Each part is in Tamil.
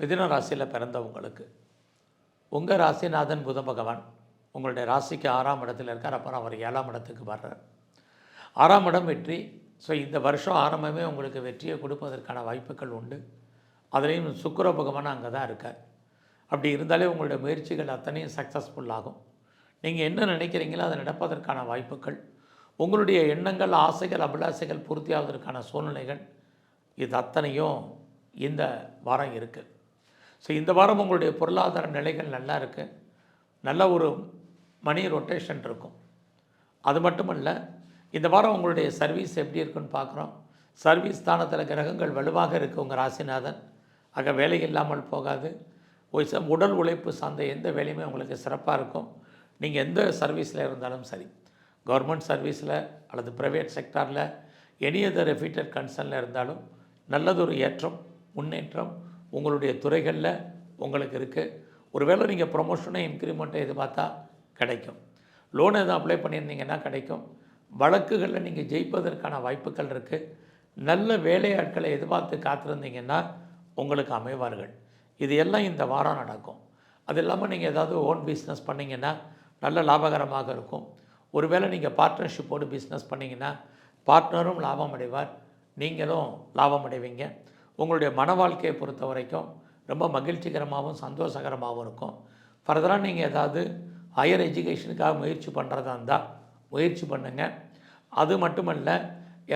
மிதின ராசியில் பிறந்தவங்களுக்கு உங்கள் ராசிநாதன் புத பகவான் உங்களுடைய ராசிக்கு ஆறாம் இடத்துல இருக்கார். அப்புறம் அவர் ஏழாம் இடத்துக்கு வர்றார். ஆறாம் இடம் வெற்றி. ஸோ இந்த வருஷம் ஆரம்பமே உங்களுக்கு வெற்றியை கொடுப்பதற்கான வாய்ப்புகள் உண்டு. அதுலேயும் சுக்கிர பகவான் அங்கே தான் இருக்கார். அப்படி இருந்தாலே உங்களுடைய முயற்சிகள் அத்தனையும் சக்ஸஸ்ஃபுல் ஆகும். நீங்கள் என்ன நினைக்கிறீங்களோ அதை நடப்பதற்கான வாய்ப்புகள் உங்களுடைய எண்ணங்கள் ஆசைகள் அபிலாசைகள் பூர்த்தியாவதற்கான சூழ்நிலைகள் இது அத்தனையும் இந்த வாரம் இருக்குது ஸோ இந்த வாரம் உங்களுடைய பொருளாதார நிலைகள் நல்லா இருக்குது நல்ல ஒரு மணி ரொட்டேஷன் இருக்கும். அது மட்டுமல்ல இந்த வாரம் உங்களுடைய சர்வீஸ் எப்படி இருக்குன்னு பார்க்குறோம். சர்வீஸ் ஸ்தானத்தில் கிரகங்கள் வலுவாக இருக்குது உங்கள் ராசிநாதன். ஆக வேலை இல்லாமல் போகாது. ஒரு உடல் உழைப்பு சார்ந்த எந்த வேலையுமே உங்களுக்கு சிறப்பாக இருக்கும். நீங்கள் எந்த சர்வீஸில் இருந்தாலும் சரி. கவர்மெண்ட் சர்வீஸில் அல்லது ப்ரைவேட் செக்டாரில் எனி அதர் ரெஃபீட்டட் கன்சர்னில் இருந்தாலும் நல்லதொரு ஏற்றம் முன்னேற்றம் உங்களுடைய துறைகளில் உங்களுக்கு இருக்குது ஒருவேளை நீங்கள் ப்ரொமோஷனை இன்க்ரிமெண்ட்டை எதிர்பார்த்தா கிடைக்கும். லோன் எதுவும் அப்ளை பண்ணியிருந்தீங்கன்னா கிடைக்கும். வழக்குகளில் நீங்கள் ஜெயிப்பதற்கான வாய்ப்புகள் இருக்குது நல்ல வேலையாட்களை எதிர்பார்த்து காத்திருந்தீங்கன்னா உங்களுக்கு அமைவார்கள். இது எல்லாம் இந்த வாரம் நடக்கும். அது இல்லாமல் நீங்கள் ஏதாவது ஓன் பிஸ்னஸ் பண்ணிங்கன்னா நல்ல லாபகரமாக இருக்கும். ஒருவேளை நீங்கள் பார்ட்னர்ஷிப்போடு பிஸ்னஸ் பண்ணிங்கன்னா பார்ட்னரும் லாபம் அடைவார் நீங்களும் லாபம் அடைவீங்க உங்களுடைய மன வாழ்க்கையை பொறுத்த வரைக்கும் ரொம்ப மகிழ்ச்சிகரமாகவும் சந்தோஷகரமாகவும் இருக்கும். ஃபர்தராக நீங்கள் ஏதாவது ஹையர் எஜுகேஷனுக்காக முயற்சி பண்ணுறதா இருந்தால் முயற்சி பண்ணுங்கள் அது மட்டுமல்ல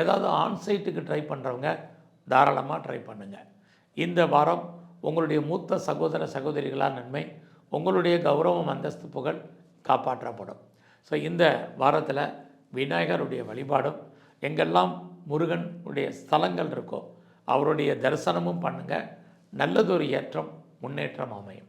ஏதாவது ஆன்சைட்டுக்கு ட்ரை பண்ணுறவங்க தாராளமாக ட்ரை பண்ணுங்கள் இந்த வாரம் உங்களுடைய மூத்த சகோதர சகோதரிகளாக நன்மை உங்களுடைய கௌரவம் அந்தஸ்து புகழ் காப்பாற்றப்படும். ஸோ இந்த வாரத்தில் விநாயகருடைய வழிபாடும் எங்கெல்லாம் முருகன் உடைய ஸ்தலங்கள் இருக்கோ அவருடைய தரிசனமும் பண்ணுங்கள் நல்லதொரு ஏற்றம் முன்னேற்றம் அமையும்.